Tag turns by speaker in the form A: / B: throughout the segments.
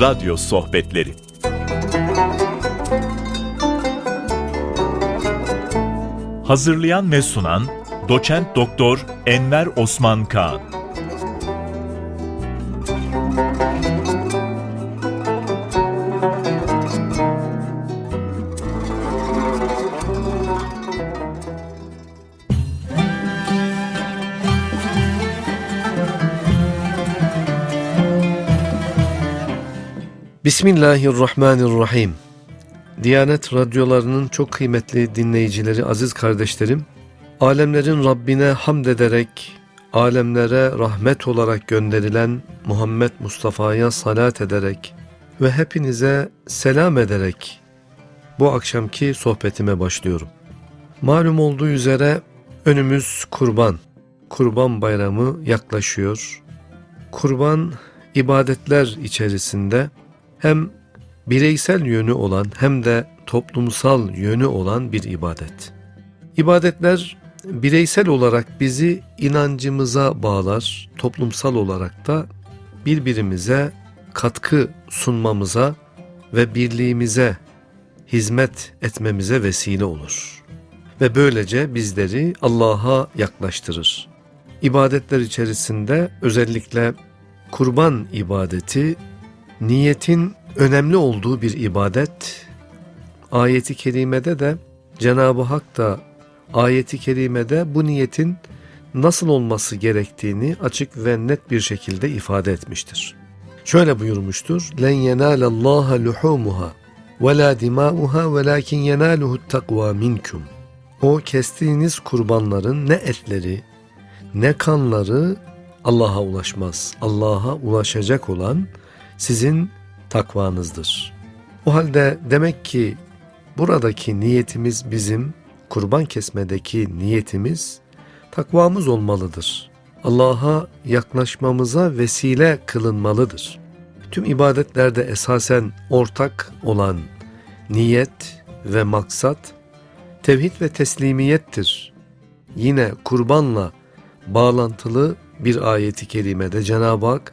A: Radyo Sohbetleri. Hazırlayan ve sunan Doçent Doktor Enver Osman Kaan
B: Bismillahirrahmanirrahim. Diyanet radyolarının çok kıymetli dinleyicileri, aziz kardeşlerim, alemlerin Rabbine hamd ederek, alemlere rahmet olarak gönderilen Muhammed Mustafa'ya salat ederek ve hepinize selam ederek bu akşamki sohbetime başlıyorum. Malum olduğu üzere önümüz kurban. Kurban bayramı yaklaşıyor. Kurban ibadetler içerisinde hem bireysel yönü olan hem de toplumsal yönü olan bir ibadet. İbadetler bireysel olarak bizi inancımıza bağlar, toplumsal olarak da birbirimize katkı sunmamıza ve birliğimize hizmet etmemize vesile olur. Ve böylece bizleri Allah'a yaklaştırır. İbadetler içerisinde özellikle kurban ibadeti niyetin önemli olduğu bir ibadet. Ayeti kerimede de Cenab-ı Hak da ayeti kerimede bu niyetin nasıl olması gerektiğini açık ve net bir şekilde ifade etmiştir. Şöyle buyurmuştur. Len yenalallaha luhumuha ve la dimauha velakin yenaluhu takva minkum. O kestiğiniz kurbanların ne etleri ne kanları Allah'a ulaşmaz. Allah'a ulaşacak olan sizin takvanızdır. O halde demek ki buradaki niyetimiz bizim, kurban kesmedeki niyetimiz takvamız olmalıdır. Allah'a yaklaşmamıza vesile kılınmalıdır. Tüm ibadetlerde esasen ortak olan niyet ve maksat tevhid ve teslimiyettir. Yine kurbanla bağlantılı bir ayeti kerimede Cenab-ı Hak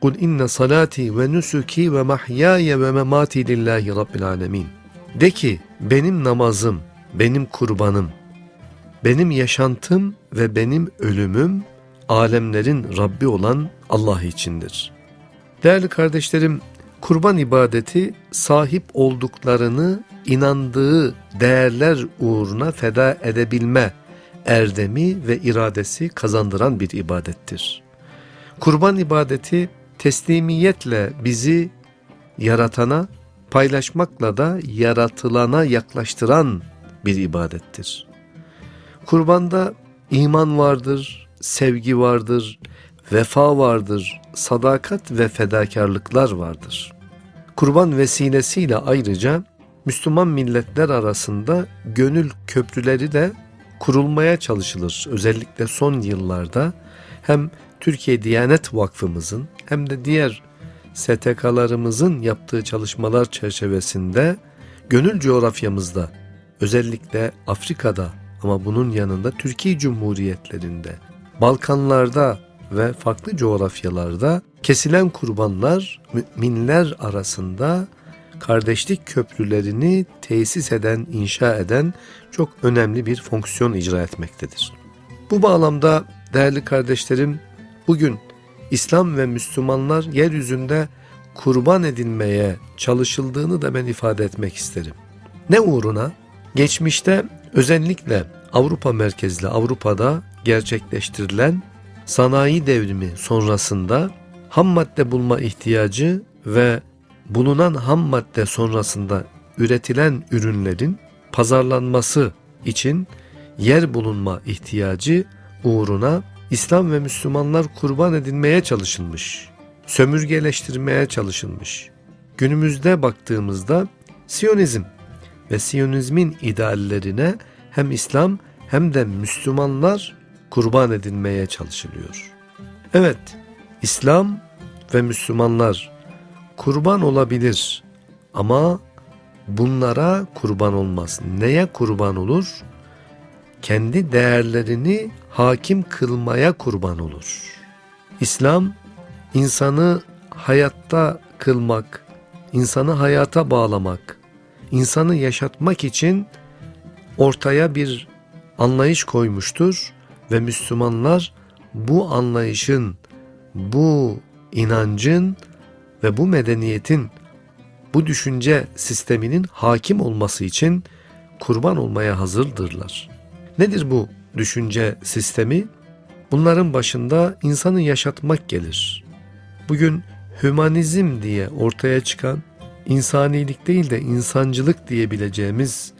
B: Kul inne salati ve nusuki ve mahyaya ve memati lillahi rabbil alemin. De ki benim namazım, benim kurbanım, benim yaşantım ve benim ölümüm alemlerin Rabbi olan Allah içindir. Değerli kardeşlerim, kurban ibadeti sahip olduklarını inandığı değerler uğruna feda edebilme erdemi ve iradesi kazandıran bir ibadettir. Kurban ibadeti teslimiyetle bizi yaratana, paylaşmakla da yaratılana yaklaştıran bir ibadettir. Kurbanda iman vardır, sevgi vardır, vefa vardır, sadakat ve fedakarlıklar vardır. Kurban vesilesiyle ayrıca Müslüman milletler arasında gönül köprüleri de kurulmaya çalışılır. Özellikle son yıllarda hem Türkiye Diyanet Vakfımızın hem de diğer STK'larımızın yaptığı çalışmalar çerçevesinde gönül coğrafyamızda özellikle Afrika'da ama bunun yanında Türkiye Cumhuriyetlerinde, Balkanlarda ve farklı coğrafyalarda kesilen kurbanlar müminler arasında kardeşlik köprülerini tesis eden, inşa eden çok önemli bir fonksiyon icra etmektedir. Bu bağlamda değerli kardeşlerim bugün İslam ve Müslümanlar yeryüzünde kurban edilmeye çalışıldığını da ben ifade etmek isterim. Ne uğruna? Geçmişte özellikle Avrupa merkezli Avrupa'da gerçekleştirilen sanayi devrimi sonrasında ham madde bulma ihtiyacı ve bulunan ham madde sonrasında üretilen ürünlerin pazarlanması için yer bulunma ihtiyacı uğruna İslam ve Müslümanlar kurban edilmeye çalışılmış. Sömürgeleştirmeye çalışılmış. Günümüzde baktığımızda Siyonizm ve Siyonizmin ideallerine hem İslam hem de Müslümanlar kurban edilmeye çalışılıyor. Evet, İslam ve Müslümanlar kurban olabilir ama bunlara kurban olmaz. Neye kurban olur? Kendi değerlerini hakim kılmaya kurban olur. İslam insanı hayatta kılmak, insanı hayata bağlamak, insanı yaşatmak için ortaya bir anlayış koymuştur ve Müslümanlar bu anlayışın, bu inancın ve bu medeniyetin, bu düşünce sisteminin hakim olması için kurban olmaya hazırdırlar. Nedir bu düşünce sistemi? Bunların başında insanı yaşatmak gelir. Bugün hümanizm diye ortaya çıkan insanilik değil de insancılık diyebileceğimiz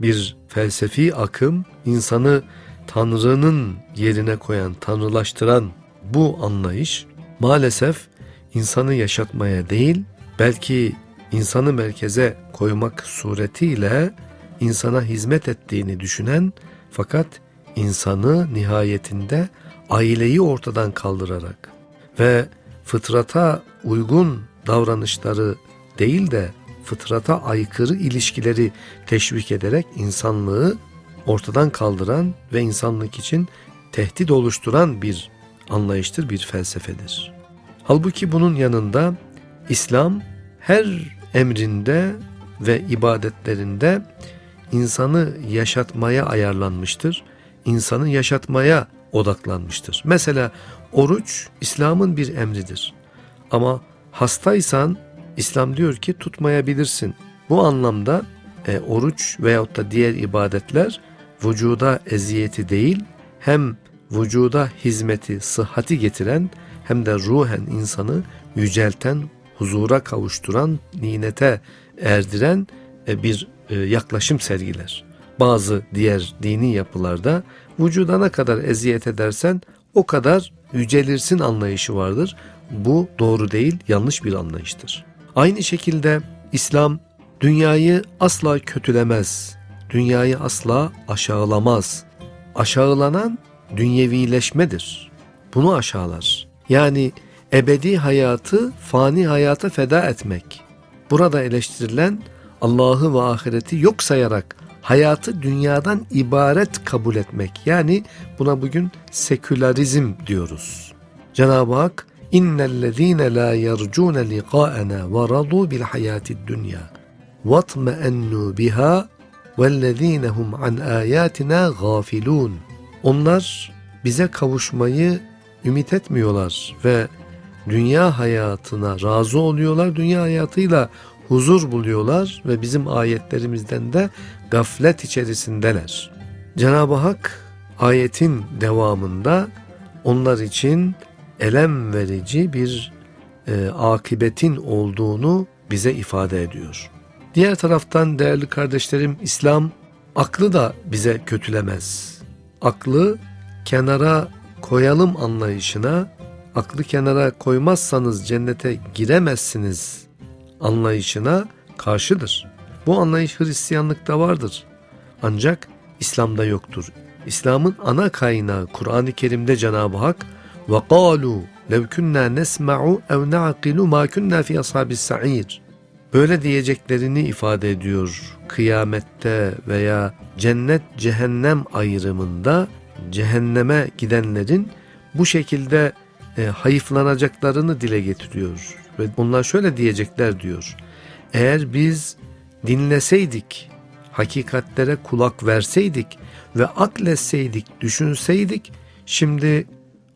B: bir felsefi akım insanı Tanrı'nın yerine koyan, tanrılaştıran bu anlayış maalesef insanı yaşatmaya değil belki insanı merkeze koymak suretiyle insana hizmet ettiğini düşünen fakat insanı nihayetinde aileyi ortadan kaldırarak ve fıtrata uygun davranışları değil de fıtrata aykırı ilişkileri teşvik ederek insanlığı ortadan kaldıran ve insanlık için tehdit oluşturan bir anlayıştır, bir felsefedir. Halbuki bunun yanında İslam her emrinde ve ibadetlerinde insanı yaşatmaya ayarlanmıştır. İnsanı yaşatmaya odaklanmıştır. Mesela oruç İslam'ın bir emridir. Ama hastaysan İslam diyor ki tutmayabilirsin. Bu anlamda e, oruç veyahut da diğer ibadetler vücuda eziyeti değil hem vücuda hizmeti, sıhhati getiren hem de ruhen insanı yücelten, huzura kavuşturan, ninete erdiren e, bir e, yaklaşım sergiler. Bazı diğer dini yapılarda vücuda ne kadar eziyet edersen o kadar yücelirsin anlayışı vardır. Bu doğru değil, yanlış bir anlayıştır. Aynı şekilde İslam dünyayı asla kötülemez. Dünyayı asla aşağılamaz. Aşağılanan dünyevileşmedir. Bunu aşağılar. Yani ebedi hayatı fani hayata feda etmek. Burada eleştirilen Allah'ı ve ahireti yok sayarak hayatı dünyadan ibaret kabul etmek. Yani buna bugün sekülerizm diyoruz. Cenab-ı Hak innellezine la yercune liqa'ana ve radu bil hayatid dunya vatma'annu biha vellezine hum an ayatina gafilun. Onlar bize kavuşmayı ümit etmiyorlar ve dünya hayatına razı oluyorlar. Dünya hayatıyla huzur buluyorlar ve bizim ayetlerimizden de gaflet içerisindeler. Cenab-ı Hak ayetin devamında onlar için elem verici bir e, akıbetin olduğunu bize ifade ediyor. Diğer taraftan değerli kardeşlerim İslam aklı da bize kötülemez. Aklı kenara koyalım anlayışına, aklı kenara koymazsanız cennete giremezsiniz anlayışına karşıdır. Bu anlayış Hristiyanlıkta vardır. Ancak İslam'da yoktur. İslam'ın ana kaynağı Kur'an-ı Kerim'de Cenab-ı Hak ve قَالُوا لَوْ كُنَّا نَسْمَعُ اَوْ نَعْقِلُ مَا كُنَّا فِي أَصْحَابِ السَّعِيرِ Böyle diyeceklerini ifade ediyor. Kıyamette veya cennet cehennem ayrımında cehenneme gidenlerin bu şekilde e, hayıflanacaklarını dile getiriyor. Ve onlar şöyle diyecekler diyor. Eğer biz dinleseydik, hakikatlere kulak verseydik ve akletseydik, düşünseydik şimdi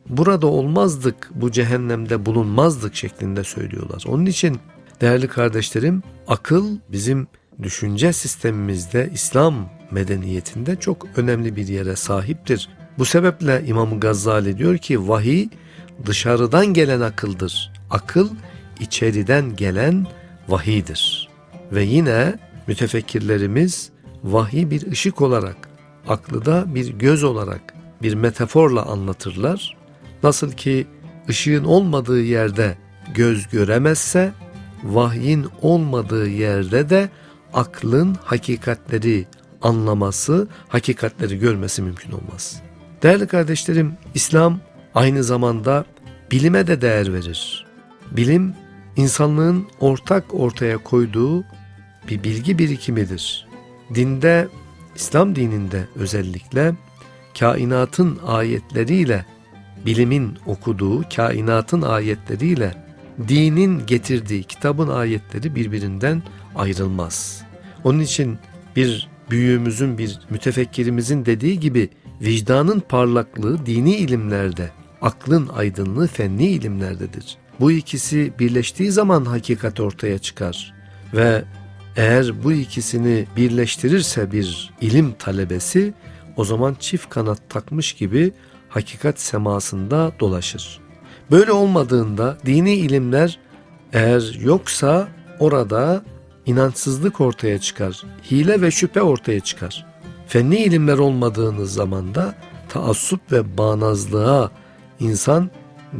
B: burada olmazdık, bu cehennemde bulunmazdık şeklinde söylüyorlar. Onun için değerli kardeşlerim akıl bizim düşünce sistemimizde İslam medeniyetinde çok önemli bir yere sahiptir. Bu sebeple İmam Gazali diyor ki vahiy dışarıdan gelen akıldır. Akıl içeriden gelen vahiydir. Ve yine mütefekkirlerimiz vahiy bir ışık olarak, aklı da bir göz olarak bir metaforla anlatırlar. Nasıl ki ışığın olmadığı yerde göz göremezse, vahyin olmadığı yerde de aklın hakikatleri anlaması, hakikatleri görmesi mümkün olmaz. Değerli kardeşlerim, İslam aynı zamanda bilime de değer verir. Bilim, insanlığın ortak ortaya koyduğu bir bilgi birikimidir. Dinde, İslam dininde özellikle kainatın ayetleriyle bilimin okuduğu kainatın ayetleriyle dinin getirdiği kitabın ayetleri birbirinden ayrılmaz. Onun için bir büyüğümüzün, bir mütefekkirimizin dediği gibi vicdanın parlaklığı dini ilimlerde, aklın aydınlığı fenni ilimlerdedir. Bu ikisi birleştiği zaman hakikat ortaya çıkar ve eğer bu ikisini birleştirirse bir ilim talebesi o zaman çift kanat takmış gibi hakikat semasında dolaşır. Böyle olmadığında dini ilimler eğer yoksa orada inançsızlık ortaya çıkar, hile ve şüphe ortaya çıkar. Fenni ilimler olmadığınız zaman da taassup ve bağnazlığa insan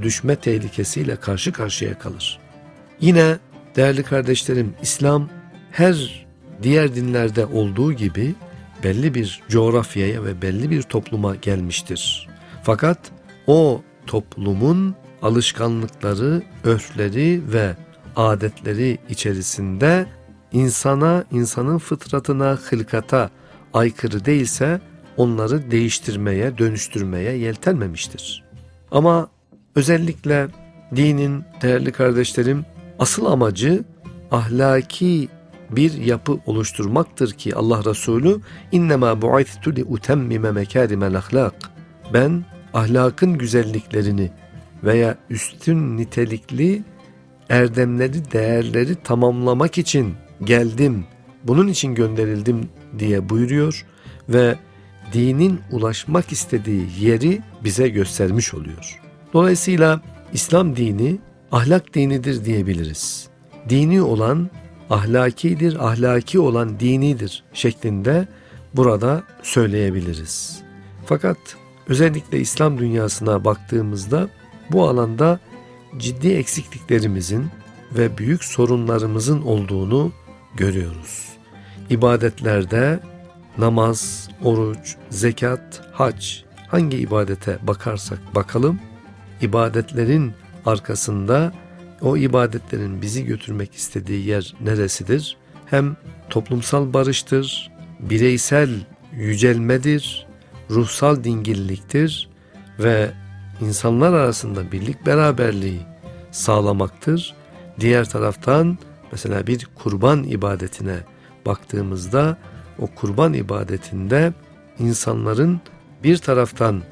B: düşme tehlikesiyle karşı karşıya kalır. Yine değerli kardeşlerim İslam her diğer dinlerde olduğu gibi belli bir coğrafyaya ve belli bir topluma gelmiştir. Fakat o toplumun alışkanlıkları, örfleri ve adetleri içerisinde insana, insanın fıtratına, hılkata aykırı değilse onları değiştirmeye, dönüştürmeye yeltenmemiştir. Ama özellikle dinin değerli kardeşlerim asıl amacı ahlaki bir yapı oluşturmaktır ki Allah Resulü innema bu'ithtu li utemmime mekarimel ahlak. Ben ahlakın güzelliklerini veya üstün nitelikli erdemleri, değerleri tamamlamak için geldim. Bunun için gönderildim diye buyuruyor ve dinin ulaşmak istediği yeri bize göstermiş oluyor. Dolayısıyla İslam dini ahlak dinidir diyebiliriz. Dini olan ahlakidir, ahlaki olan dinidir şeklinde burada söyleyebiliriz. Fakat özellikle İslam dünyasına baktığımızda bu alanda ciddi eksikliklerimizin ve büyük sorunlarımızın olduğunu görüyoruz. İbadetlerde namaz, oruç, zekat, hac hangi ibadete bakarsak bakalım ibadetlerin arkasında o ibadetlerin bizi götürmek istediği yer neresidir? Hem toplumsal barıştır, bireysel yücelmedir, ruhsal dingilliktir ve insanlar arasında birlik beraberliği sağlamaktır. Diğer taraftan mesela bir kurban ibadetine baktığımızda o kurban ibadetinde insanların bir taraftan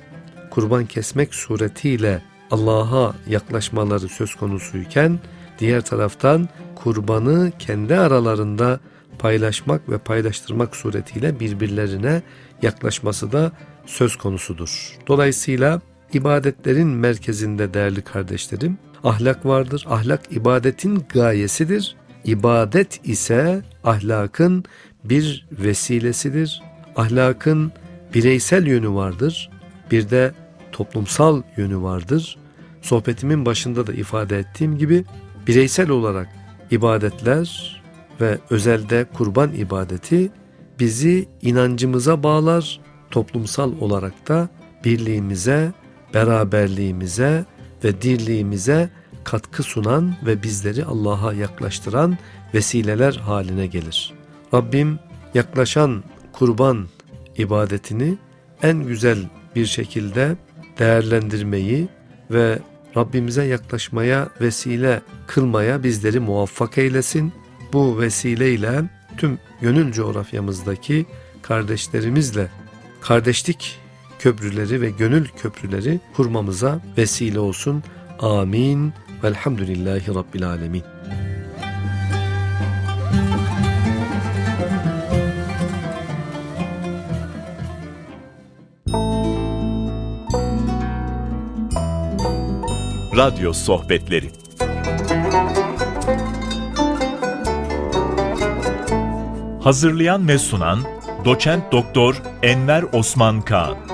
B: kurban kesmek suretiyle Allah'a yaklaşmaları söz konusuyken diğer taraftan kurbanı kendi aralarında paylaşmak ve paylaştırmak suretiyle birbirlerine yaklaşması da söz konusudur. Dolayısıyla ibadetlerin merkezinde değerli kardeşlerim ahlak vardır. Ahlak ibadetin gayesidir. İbadet ise ahlakın bir vesilesidir. Ahlakın bireysel yönü vardır. Bir de toplumsal yönü vardır. Sohbetimin başında da ifade ettiğim gibi bireysel olarak ibadetler ve özelde kurban ibadeti bizi inancımıza bağlar. Toplumsal olarak da birliğimize, beraberliğimize ve dirliğimize katkı sunan ve bizleri Allah'a yaklaştıran vesileler haline gelir. Rabbim yaklaşan kurban ibadetini en güzel bir şekilde değerlendirmeyi ve Rabbimize yaklaşmaya vesile kılmaya bizleri muvaffak eylesin. Bu vesileyle tüm gönül coğrafyamızdaki kardeşlerimizle kardeşlik köprüleri ve gönül köprüleri kurmamıza vesile olsun. Amin. Velhamdülillahi Rabbil Alemin.
A: Radyo Sohbetleri. Hazırlayan ve sunan Doçent Doktor Enver Osman Kaan